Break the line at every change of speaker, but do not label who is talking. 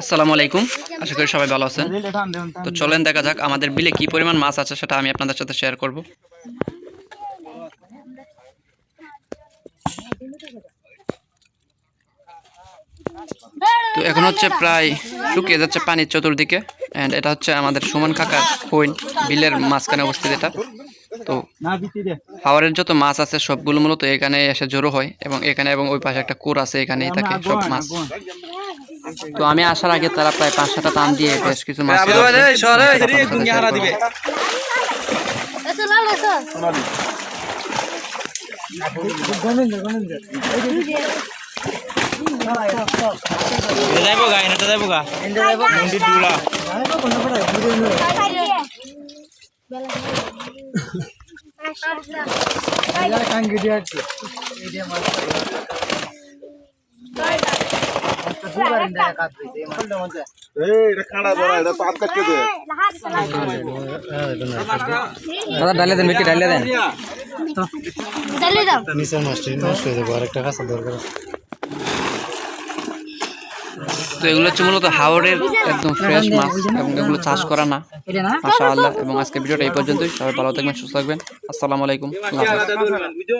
আসসালামু আলাইকুম। আশা করি সবাই ভালো আছেন। তো চলেন দেখা যাক আমাদের বিলে কি পরিমাণ মাছ আছে সেটা আমি আপনাদের সাথে শেয়ার করব। তো এখন হচ্ছে প্রায় শুকিয়ে যাচ্ছে পানির চতুর্দিকে। অ্যান্ড এটা হচ্ছে আমাদের সুমন কাকার হইন বিলের মাঝখানে অবস্থিত এটা। তো হাওয়ারের যত মাছ আছে সবগুলো মূলত এখানে এসে জড়ো হয় এবং এখানে এবং ওই পাশে একটা কোর আছে এখানেই থাকে সব মাছ। তো আমি আসার আগে তারা প্রায় পাঁচ সাতটা টান দিয়ে বেশ কিছু মাছ
যাইব গা এনেটা যাইব গা মন্দির দুলা
ডালে দেন। বেটি ডালে দেন
নিচে নষ্ট নষ্ট হয়ে যাব আরেকটা কাঁচা দরকার
তো এগুলো হচ্ছে মূলত হাওড়ের একদম ফ্রেশ মাছ এবং এগুলো চাষ করা না। মাসা আল্লাহ এবং আজকে ভিডিওটা এই পর্যন্তই। সবাই ভালো থাকবেন সুস্থ থাকবেন। আসসালামু আলাইকুম।